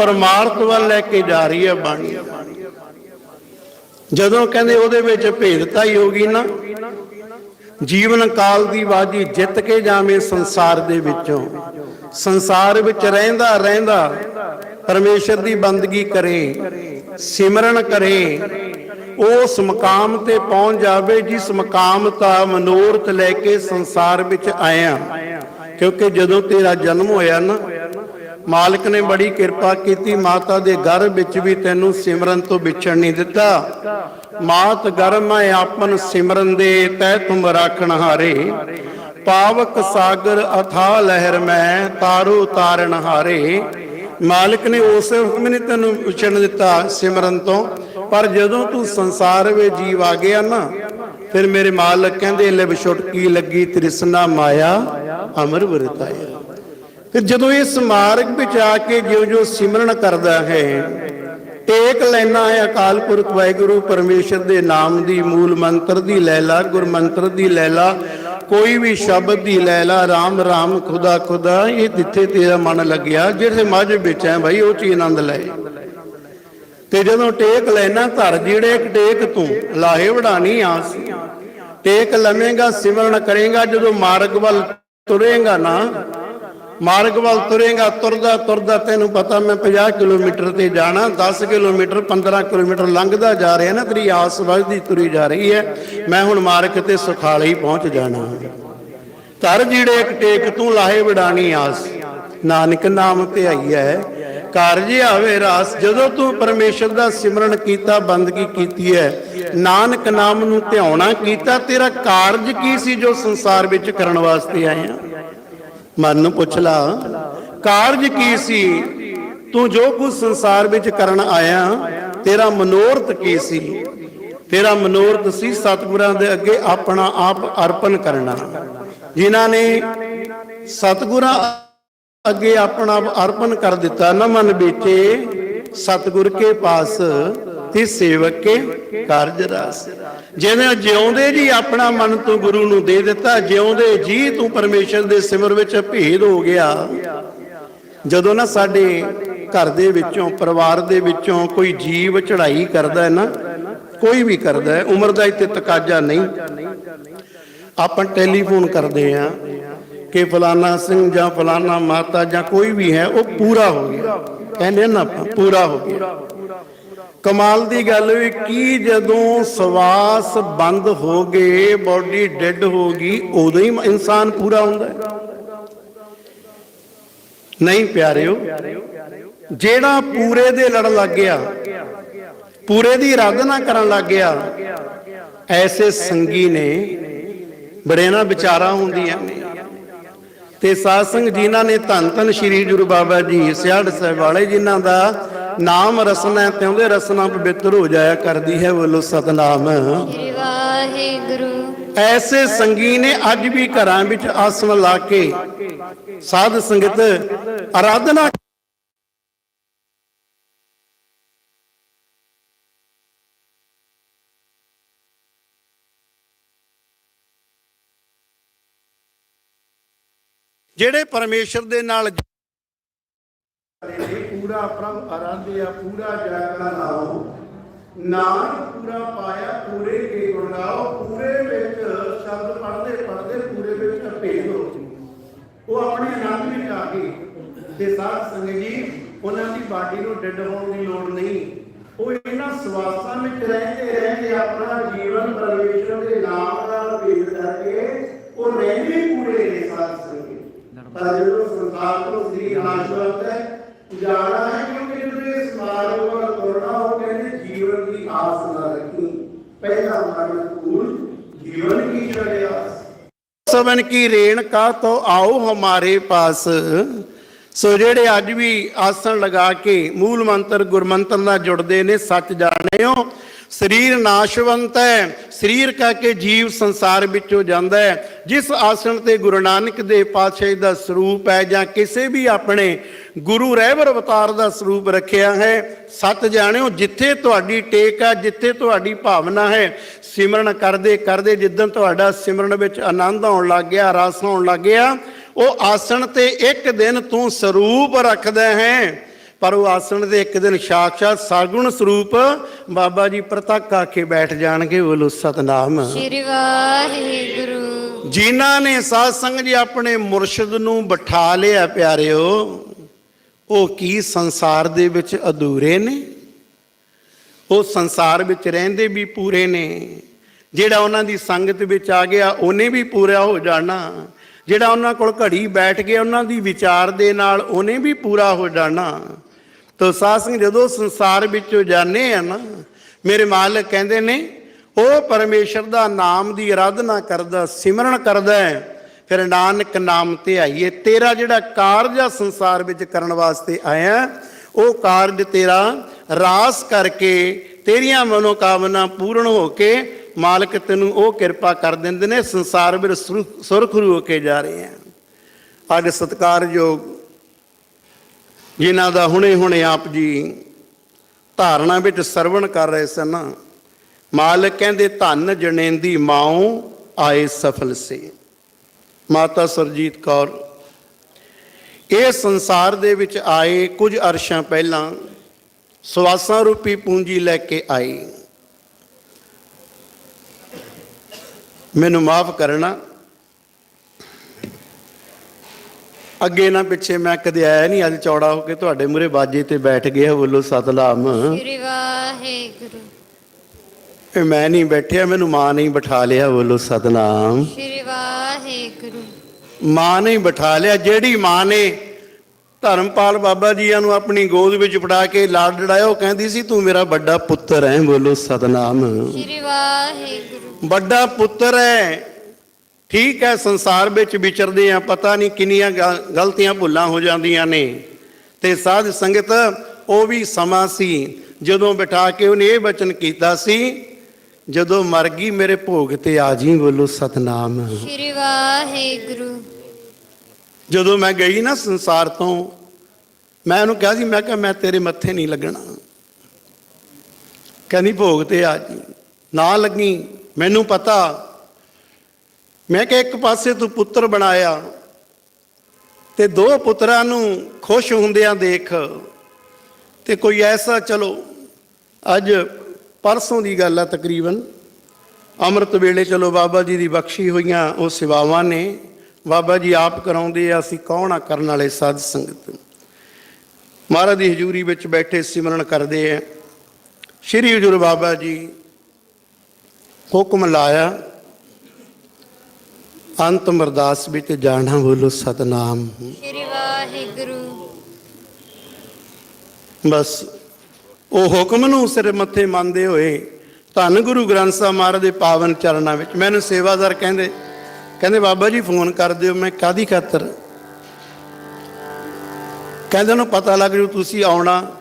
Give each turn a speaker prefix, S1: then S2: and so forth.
S1: ਪਰਮਾਰਥ ਵੱਲ ਲੈ ਕੇ ਜਾ ਰਹੀ ਹੈ ਬਾਣੀ। ਜਦੋਂ ਕਹਿੰਦੇ ਉਹਦੇ ਵਿੱਚ ਭੇਦਤਾ ਹੀ ਹੋਗੀ ਨਾ, ਜੀਵਨ ਕਾਲ ਦੀ ਬਾਜੀ ਜਿੱਤ ਕੇ ਜਾਵੇਂ ਸੰਸਾਰ ਦੇ ਵਿੱਚੋਂ। ਸੰਸਾਰ ਵਿੱਚ ਰਹਿੰਦਾ ਰਹਿੰਦਾ ਪਰਮੇਸ਼ਰ ਦੀ ਬੰਦਗੀ ਕਰੇ, ਸਿਮਰਨ ਕਰੇ। ਉਸ ਮਕਾਮ ਤੇ ਪਹੁੰਚ ਜਾਵੇ ਜਿਸ ਮਕਾਮ ਦਾ ਮਨੋਰਥ ਲੈ ਕੇ ਸੰਸਾਰ ਵਿੱਚ ਆਇਆ। ਕਿਉਂਕਿ ਜਦੋਂ ਤੇਰਾ ਜਨਮ ਹੋਇਆ ਨਾ ਮਾਲਕ ਨੇ ਬੜੀ ਕਿਰਪਾ ਕੀਤੀ, ਮਾਤਾ ਦੇ ਗਰਭ ਵਿੱਚ ਵੀ ਤੈਨੂੰ ਸਿਮਰਨ ਤੋਂ ਵਿਛੜ ਨਹੀਂ ਦਿੱਤਾ। ਮਾਤ ਗਰਭ ਮੈਂ ਆਪਨ ਸਿਮਰਨ ਦੇ ਤੈ ਤੁਮ ਰਾਖਣ ਹਾਰੇ। ਪਾਵਕ ਸਾਗਰ ਅਥਾ ਲਹਿਰ ਮੈਂ, ਤਾਰੋ ਤਾਰਨ ਹਾਰੇ। ਮਾਲਕ ਨੇ ਉਸੇ ਹੁਕਮ ਨੇ ਤੈਨੂੰ ਵਿਛੜ ਦਿੱਤਾ ਸਿਮਰਨ ਤੋਂ। ਪਰ ਜਦੋਂ ਤੂੰ ਸੰਸਾਰ ਵਿੱਚ ਜੀਵ ਆ ਗਿਆ ਨਾ, ਫਿਰ ਮੇਰੇ ਮਾਲਕ ਕਹਿੰਦੇ ਲੈ ਵਿਛੁਟਕੀ ਲੱਗੀ ਤ੍ਰਿਸ਼ਨਾ ਮਾਇਆ, ਅਮਰ ਵਰਤਾਇਆ। ਫਿਰ ਜਦੋਂ ਇਸ ਮਾਰਗ ਵਿੱਚ ਆ ਕੇ ਜਿਉਂ ਜਿਉਂ ਸਿਮਰਨ ਕਰਦਾ ਹੈ, ਟੇਕ ਲੈਣਾ ਹੈ ਅਕਾਲ ਪੁਰਖ ਵਾਹਿਗੁਰੂ, ਪਰਮੇਸ਼ਰ ਦੇ ਨਾਮ ਦੀ ਮੂਲ ਮੰਤਰ ਦੀ ਲੈਲਾ ਗੁਰ ਦੀ ਲੈਲਾ, ਕੋਈ ਵੀ ਸ਼ਬਦ ਦੀ ਲੈਲਾ, ਰਾਮ ਰਾਮ, ਖੁਦਾ ਖੁਦਾ, ਇਹ ਜਿੱਥੇ ਤੇਰਾ ਮਨ ਲੱਗਿਆ, ਜਿਹੜੇ ਮੱਝ ਵਿੱਚ ਹੈ ਭਾਈ, ਉਹ ਚੀਜ਼ ਆਨੰਦ ਲੈ। ਤੇ ਜਦੋਂ ਟੇਕ ਲੈਣਾ ਧਰ, ਜਿਹੜੇ ਟੇਕ ਤੂੰ, ਲਾਹੇ ਵਡਾਣੀ ਆਸ। ਟੇਕ ਲਵੇਂਗਾ, ਸਿਮਰਨ ਕਰੇਗਾ, ਜਦੋਂ ਮਾਰਗ ਵੱਲ ਤੁਰੇਗਾ ਨਾ ਮਾਰਗ ਵੱਲ ਤੁਰੇਗਾ, ਤੁਰਦਾ ਤੁਰਦਾ ਤੈਨੂੰ ਪਤਾ ਮੈਂ 50 ਕਿਲੋਮੀਟਰ ਤੇ ਜਾਣਾ 10 ਕਿਲੋਮੀਟਰ 15 ਕਿਲੋਮੀਟਰ ਲੰਘਦਾ ਜਾ ਰਿਹਾ ਨਾ, ਤੇਰੀ ਆਸ ਵੱਧਦੀ ਤੁਰੀ ਜਾ ਰਹੀ ਹੈ। ਮੈਂ ਹੁਣ ਮਾਰਗ ਤੇ ਸੁਖਾਲੇ ਹੀ ਪਹੁੰਚ ਜਾਣਾ। ਧਰ ਜਿਹੜੇ ਇੱਕ ਟੇਕ, ਤੂੰ ਲਾਹੇ ਵਡਾਣੀ ਆਸ। ਨਾਨਕ ਨਾਮ ਤੇ ਆਈ ਹੈ। ਕਾਰਜ ਆਵੇ ਰਾਸ। ਜਦੋਂ ਤੂੰ ਪਰਮੇਸ਼ਰ ਦਾ ਸਿਮਰਨ ਕੀਤਾ, ਬੰਦਗੀ ਕੀਤੀ ਹੈ, ਨਾਨਕ ਨਾਮ ਨੂੰ ਧਿਆਉਣਾ ਕੀਤਾ, ਤੇਰਾ ਕਾਰਜ ਕੀ ਸੀ ਜੋ ਸੰਸਾਰ ਵਿੱਚ ਕਰਨ ਵਾਸਤੇ ਆਇਆ? ਮਨ ਨੂੰ ਪੁੱਛ ਲਾ, ਕਾਰਜ ਕੀ ਸੀ? ਤੂੰ ਜੋ ਕੁਝ ਸੰਸਾਰ ਵਿੱਚ ਕਰਨ ਆਇਆ, ਤੇਰਾ ਮਨੋਰਥ ਕੀ ਸੀ? ਤੇਰਾ ਮਨੋਰਥ ਸੀ ਸਤਿਗੁਰਾਂ ਦੇ ਅੱਗੇ ਆਪਣਾ ਆਪ ਅਰਪਣ ਕਰਨਾ। ਜਿਨ੍ਹਾਂ ਨੇ ਸਤਿਗੁਰਾਂ ਅੱਗੇ ਆਪਣਾ ਆਪ ਅਰਪਣ ਕਰ ਦਿੱਤਾ, ਨਾ ਮਨ ਵਿੱਚੇ ਸਤਿਗੁਰ ਕੇ ਪਾਸ ਤੇ ਸੇਵਕ ਕੇ ਕਾਰਜ ਰਸ। ਜਿਹਨੇ ਜਿਉਂਦੇ ਜੀ ਆਪਣਾ ਮਨ ਤੋਂ ਗੁਰੂ ਨੂੰ ਦੇ ਦਿੱਤਾ, ਜਿਉਂਦੇ ਜੀ ਤੂੰ ਪਰਮੇਸ਼ਰ ਦੇ ਸਿਮਰ ਵਿੱਚ ਭੇਦ ਹੋ ਗਿਆ। ਜਦੋਂ ਨਾ ਸਾਡੇ ਘਰ ਦੇ ਵਿੱਚੋਂ, ਪਰਿਵਾਰ ਦੇ ਵਿੱਚੋਂ ਕੋਈ ਜੀਵ ਚੜ੍ਹਾਈ ਕਰਦਾ ਹੈ ਨਾ, ਕੋਈ ਵੀ ਕਰਦਾ ਹੈ, ਉਮਰ ਦਾ ਇੱਥੇ ਤਕਾਜ਼ਾ ਨਹੀਂ। ਆਪਾਂ ਟੈਲੀਫੋਨ ਕਰਦੇ ਆ ਕਿ ਫਲਾਨਾ ਸਿੰਘ ਜਾਂ ਫਲਾਨਾ ਮਾਤਾ ਜਾਂ ਕੋਈ ਵੀ ਹੈ, ਉਹ ਪੂਰਾ ਹੋ ਗਿਆ। ਕਹਿੰਦੇ ਨਾ ਆਪਾਂ, ਪੂਰਾ ਹੋ ਗਿਆ। ਕਮਾਲ ਦੀ ਗੱਲ ਵੀ ਕੀ ਜਦੋਂ ਸਵਾਸ ਬੰਦ ਹੋ ਗਏ ਬਾਡੀ ਡੈੱਡ ਹੋ ਗਈ, ਉਦੋਂ ਹੀ ਇਨਸਾਨ ਪੂਰਾ ਹੁੰਦਾ ਨਹੀਂ ਪਿਆਰਿਓ, ਜਿਹੜਾ ਪੂਰੇ ਦੇ ਲੜ ਲੱਗ ਗਿਆ, ਪੂਰੇ ਦੀ ਆਰਾਧਨਾ ਕਰਨ ਲੱਗ ਗਿਆ, ਐਸੇ ਸੰਗੀ ਨੇ ਬੜੇ ਨਾ ਵਿਚਾਰਾਂ ਹੁੰਦੀਆਂ ਤੇ ਸਾਧ ਸੰਗ ਜਿਨ੍ਹਾਂ ਨੇ ਧੰਨ ਧੰਨ ਸ਼੍ਰੀ ਗੁਰੂ ਬਾਬਾ ਜੀ, ਸਿਆੜ ਸਾਹਿਬ ਵਾਲੇ ਜਿਨ੍ਹਾਂ ਦਾ ਨਾਮ ਰਸਨਾ ਹੈ ਤੇ ਉਹਦੇ ਰਸਨਾ ਪਵਿੱਤਰ ਹੋ ਜਾਇਆ ਕਰਦੀ ਹੈ ਬੋਲੋ ਸਤਨਾਮ।
S2: ਵਾਹਿਗੁਰੂ।
S1: ਐਸੇ ਸੰਗੀ ਨੇ ਅੱਜ ਵੀ ਘਰਾਂ ਵਿੱਚ ਆਸਣ ਲਾ ਕੇ ਸਾਧ ਸੰਗਤ ਆਰਾਧਨਾ ਜਿਹੜੇ ਪਰਮੇਸ਼ਰ ਦੇ ਨਾਲ ਪੂਰਾ ਪ੍ਰਭ ਆਰਾਧਿਆ ਪੂਰਾ ਜਾਗਣਾ ਲਾਓ। ਨਾਮ ਪੂਰਾ ਪਾਇਆ, ਪੂਰੇ ਕੇ ਗੁਣ ਗਾਓ ਪੂਰੇ ਵਿੱਚ ਸ਼ਬਦ ਪੜ੍ਹਦੇ ਪੜ੍ਹਦੇ ਪੂਰੇ ਵਿੱਚ ਭੇਦ ਹੋ ਉਹ ਆਪਣੇ ਆਨੰਦ ਵਿੱਚ ਆ ਗਏ ਤੇ ਸਾਧ ਸੰਗਤ ਜੀ, ਉਹਨਾਂ ਦੀ ਬਾਡੀ ਨੂੰ ਡੱਡ ਹੋਣ ਦੀ ਲੋੜ ਨਹੀਂ। ਉਹ ਇਹਨਾਂ ਸਵਾਸਾਂ ਵਿੱਚ ਰਹਿੰਦੇ ਰਹਿੰਦੇ ਆਪਣਾ ਜੀਵਨ ਪਰਮੇਸ਼ਰ ਦੇ ਨਾਮ ਨਾਲ ਭੇਦ ਕਰਕੇ ਉਹ ਰਹਿੰਦੇ ਪੂਰੇ ਨੇ ਸਾਧ ਸੰਗਤ ਪਰ ਜਦੋਂ ਸੰਸਾਰ ਤੋਂ ਸ੍ਰੀ ਨਾਸ਼ਵੰਤ ਹੈ ਜਾਣਾ ਹੈ ਕਿਉਂਕਿ ਜਦੋਂ ਇਸ ਮਾਰਗ ਤੁਰਨਾ, ਉਹ ਕਹਿੰਦੇ ਜੀਵਨ ਦੀ ਆਸ ਨਾ ਰੱਖੀ। ਪਹਿਲਾ ਮਰਨ ਕੂਲ ਜੀਵਨ ਕੀ ਛੜਿਆਸ ਸਵਨ ਕੀ ਰੇਣ ਕਾ ਤੋ ਆਓ ਹਮਾਰੇ ਪਾਸ? ਸੋ ਜਿਹੜੇ ਅੱਜ ਵੀ ਆਸਣ ਲਗਾ ਕੇ ਮੂਲ ਮੰਤਰ ਗੁਰਮੰਤਰ ਨਾਲ ਜੁੜਦੇ ਨੇ, ਸੱਚ ਜਾਣਿਓ ਸਰੀਰ ਨਾਸ਼ਵੰਤ ਹੈ। ਸਰੀਰ ਕਾ ਕੇ ਜੀਵ ਸੰਸਾਰ ਵਿੱਚੋਂ ਜਾਂਦਾ ਹੈ। ਜਿਸ ਆਸਣ ਤੇ ਗੁਰੂ ਨਾਨਕ ਦੇ ਪਾਤਸ਼ਾਹ ਦਾ ਸਰੂਪ ਹੈ ਜਾਂ ਕਿਸੇ ਵੀ ਆਪਣੇ ਗੁਰੂ ਰਹਿਬਰ ਅਵਤਾਰ ਦਾ ਸਰੂਪ ਰੱਖਿਆ ਹੈ, ਸੱਚ ਜਾਣਿਓ, ਜਿੱਥੇ ਤੁਹਾਡੀ ਟੇਕ ਹੈ, ਜਿੱਥੇ ਤੁਹਾਡੀ ਭਾਵਨਾ ਹੈ, ਸਿਮਰਨ ਕਰਦੇ ਕਰਦੇ ਜਿੱਦਨ ਤੁਹਾਡਾ ਸਿਮਰਨ ਵਿੱਚ ਆਨੰਦ ਆਉਣ ਲੱਗ ਗਿਆ ਰਸ ਆਉਣ ਲੱਗ ਗਿਆ ਉਹ ਆਸਣ ਤੇ ਇੱਕ ਦਿਨ ਤੂੰ ਸਰੂਪ ਰੱਖਦਾ ਹੈ। ਪਰ ਉਹ ਆਸਣ ਦੇ ਇੱਕ ਦਿਨ ਸਾਖਸ਼ਾਤ ਸਰਗੁਣ ਸਰੂਪ ਬਾਬਾ ਜੀ ਪ੍ਰਤੱਖ ਆ ਕੇ ਬੈਠ ਜਾਣਗੇ ਬੋਲੋ ਸਤਨਾਮ।
S2: ਸ਼੍ਰੀ ਵਾਹਿਗੁਰੂ।
S1: ਜਿਨ੍ਹਾਂ ਨੇ ਸਾਧ ਸੰਗਤ ਜੀ ਆਪਣੇ ਮੁਰਸ਼ਿਦ ਨੂੰ ਬਿਠਾ ਲਿਆ ਪਿਆਰਿਓ ਉਹ ਕੀ ਸੰਸਾਰ ਦੇ ਵਿੱਚ ਅਧੂਰੇ ਨੇ? ਉਹ ਸੰਸਾਰ ਵਿੱਚ ਰਹਿੰਦੇ ਵੀ ਪੂਰੇ ਨੇ। ਜਿਹੜਾ ਉਹਨਾਂ ਦੀ ਸੰਗਤ ਵਿੱਚ ਆ ਗਿਆ ਉਹਨੇ ਵੀ ਪੂਰਾ ਹੋ ਜਾਣਾ। ਜਿਹੜਾ ਉਹਨਾਂ ਕੋਲ ਘੜੀ ਬੈਠ ਕੇ ਉਹਨਾਂ ਦੀ ਵਿਚਾਰ ਦੇ ਨਾਲ ਉਹਨੇ ਵੀ ਪੂਰਾ ਹੋ ਜਾਣਾ। ਤੋ ਸਾਧ ਸੰਗਤ, ਜਦੋਂ ਸੰਸਾਰ ਵਿੱਚੋਂ ਜਾਂਦੇ ਆ ਨਾ, ਮੇਰੇ ਮਾਲਕ ਕਹਿੰਦੇ ਨੇ, ਉਹ ਪਰਮੇਸ਼ਰ ਦਾ ਨਾਮ ਦੀ ਆਰਾਧਨਾ ਕਰਦਾ, ਸਿਮਰਨ ਕਰਦਾ ਹੈ। ਫਿਰ ਨਾਨਕ ਨਾਮ ਤੇ ਆਈਏ, ਤੇਰਾ ਜਿਹੜਾ ਕਾਰਜ ਆ ਸੰਸਾਰ ਵਿੱਚ ਕਰਨ ਵਾਸਤੇ ਆਇਆ, ਉਹ ਕਾਰਜ ਤੇਰਾ ਰਾਸ ਕਰਕੇ ਤੇਰੀਆਂ ਮਨੋਕਾਮਨਾ ਪੂਰਨ ਹੋ ਕੇ ਮਾਲਕ ਤੈਨੂੰ ਉਹ ਕਿਰਪਾ ਕਰ ਦਿੰਦੇ ਨੇ, ਸੰਸਾਰ ਵਿੱਚ ਸੁਰ- ਸੁਰਖਰੂ ਹੋ ਕੇ ਜਾ ਰਹੇ ਆ। ਅੱਜ ਸਤਿਕਾਰਯੋਗ ਜਿਨ੍ਹਾਂ ਦਾ ਹੁਣੇ ਹੁਣੇ ਆਪ ਜੀ ਧਾਰਨਾ ਵਿੱਚ ਸਰਵਣ ਕਰ ਰਹੇ ਸਨ, ਮਾਲਕ ਕਹਿੰਦੇ, ਧੰਨ ਜਣੇਂਦੀ ਮਾਉ ਆਏ ਸਫਲ ਸੇ। ਮਾਤਾ ਸਰਜੀਤ ਕੌਰ, ਇਹ ਸੰਸਾਰ ਦੇ ਵਿੱਚ ਆਏ ਕੁਝ ਅਰਸ਼ਾਂ ਪਹਿਲਾਂ ਸਵਾਸਾਂ ਰੂਪੀ ਪੂੰਜੀ ਲੈ ਕੇ ਆਈ ਮੈਨੂੰ ਮਾਫ ਕਰਨਾ। ਅੱਗੇ ਨਾ ਪਿੱਛੇ ਮੈਂ ਕਦੇ ਆਇਆ ਨਹੀਂ ਅੱਜ ਚੌੜਾ ਹੋ ਕੇ ਤੁਹਾਡੇ ਮੂਰੇ ਬਾਜੇ ਤੇ ਬੈਠ ਗਿਆ ਬੋਲੋ ਸਤਨਾਮ।
S2: ਸ਼੍ਰੀ ਵਾਹਿਗੁਰੂ।
S1: ਇਹ ਮੈਂ ਨਹੀਂ ਬੈਠਿਆ ਮੈਨੂੰ ਮਾਂ ਨੇ ਹੀ ਬਿਠਾ ਲਿਆ ਬੋਲੋ ਸਤਨਾਮ।
S2: ਸ਼੍ਰੀ ਵਾਹਿਗੁਰੂ।
S1: ਮਾਂ ਨੇ ਬਿਠਾ ਲਿਆ ਜਿਹੜੀ ਮਾਂ ਨੇ ਧਰਮਪਾਲ ਬਾਬਾ ਜੀਆਂ ਨੂੰ ਆਪਣੀ ਗੋਦ ਵਿੱਚ ਫੜਾ ਕੇ ਲਾਡ ਲੜਾਇਆ ਉਹ ਕਹਿੰਦੀ ਸੀ ਤੂੰ ਮੇਰਾ ਵੱਡਾ ਪੁੱਤਰ ਹੈ ਬੋਲੋ ਸਤਨਾਮ।
S2: ਸ਼੍ਰੀ ਵਾਹਿਗੁਰੂ।
S1: ਵੱਡਾ ਪੁੱਤਰ ਹੈ ਠੀਕ ਹੈ ਸੰਸਾਰ ਵਿੱਚ ਵਿਚਰਦੇ ਆ ਪਤਾ ਨਹੀਂ ਕਿੰਨੀਆਂ ਗਲਤੀਆਂ ਭੁੱਲਾਂ ਹੋ ਜਾਂਦੀਆਂ ਨੇ। ਤੇ ਸਾਧ ਸੰਗਤ ਉਹ ਵੀ ਸਮਾਂ ਸੀ ਜਦੋਂ ਬਿਠਾ ਕੇ ਉਹਨੇ ਇਹ ਬਚਨ ਕੀਤਾ ਸੀ ਜਦੋਂ ਮਰ ਗਈ ਮੇਰੇ ਭੋਗ ਤੇ ਆ ਜੀ ਬੋਲੋ ਸਤਨਾਮ।
S2: ਸ਼੍ਰੀ ਵਾਹਿਗੁਰੂ।
S1: ਜਦੋਂ ਮੈਂ ਗਈ ਨਾ ਸੰਸਾਰ ਤੋਂ ਮੈਂ ਉਹਨੂੰ ਕਿਹਾ ਸੀ ਮੈਂ ਕਿਹਾ ਮੈਂ ਤੇਰੇ ਮੱਥੇ ਨਹੀਂ ਲੱਗਣਾ। ਕਹਿੰਦੀ ਭੋਗ ਤੇ ਆ ਜੀ। ਨਾ ਲੱਗੀ। ਮੈਨੂੰ ਪਤਾ। ਮੈਂ ਕਿਹਾ, ਇੱਕ ਪਾਸੇ ਤੂੰ ਪੁੱਤਰ ਬਣਾਇਆ ਤੇ ਦੋ ਪੁੱਤਰਾਂ ਨੂੰ ਖੁਸ਼ ਹੁੰਦਿਆਂ ਦੇਖ ਤੇ ਕੋਈ ਐਸਾ, ਚਲੋ, ਅੱਜ ਪਰਸੋਂ ਦੀ ਗੱਲ ਆ ਤਕਰੀਬਨ। ਅੰਮ੍ਰਿਤ ਵੇਲੇ, ਚਲੋ, ਬਾਬਾ ਜੀ ਦੀ ਬਖਸ਼ੀ ਹੋਈਆਂ ਉਹ ਸੇਵਾਵਾਂ ਨੇ। ਬਾਬਾ ਜੀ ਆਪ ਕਰਾਉਂਦੇ ਆ, ਅਸੀਂ ਕੌਣ ਆ ਕਰਨ ਵਾਲੇ ਸਾਧ ਸੰਗਤ? ਮਹਾਰਾਜ ਦੀ ਹਜ਼ੂਰੀ ਵਿੱਚ ਬੈਠੇ ਸਿਮਰਨ ਕਰਦੇ ਆ। ਸ਼੍ਰੀ ਹਜ਼ੂਰ ਬਾਬਾ ਜੀ ਹੁਕਮ ਲਾਇਆ। ਅੰਤਮ ਅਰਦਾਸ ਵਿੱਚ ਜਾਣਾ ਬੋਲੋ ਸਤਨਾਮ।
S2: ਸ਼੍ਰੀ ਵਾਹਿਗੁਰੂ।
S1: ਬਸ ਉਹ ਹੁਕਮ ਨੂੰ ਸਿਰ ਮੱਥੇ ਮੰਨਦੇ ਹੋਏ ਧੰਨ ਗੁਰੂ ਗ੍ਰੰਥ ਸਾਹਿਬ ਮਹਾਰਾਜ ਦੇ ਪਾਵਨ ਚਰਨਾਂ ਵਿੱਚ ਮੈਨੂੰ ਸੇਵਾਦਾਰ ਕਹਿੰਦੇ ਕਹਿੰਦੇ ਬਾਬਾ ਜੀ ਫੋਨ ਕਰ ਦਿਓ ਮੈਂ ਕਾਦੀ ਖਾਤਰ? ਕਹਿੰਦੇ ਉਹਨੂੰ ਪਤਾ ਲੱਗ ਜੂ ਤੁਸੀਂ ਆਉਣਾ।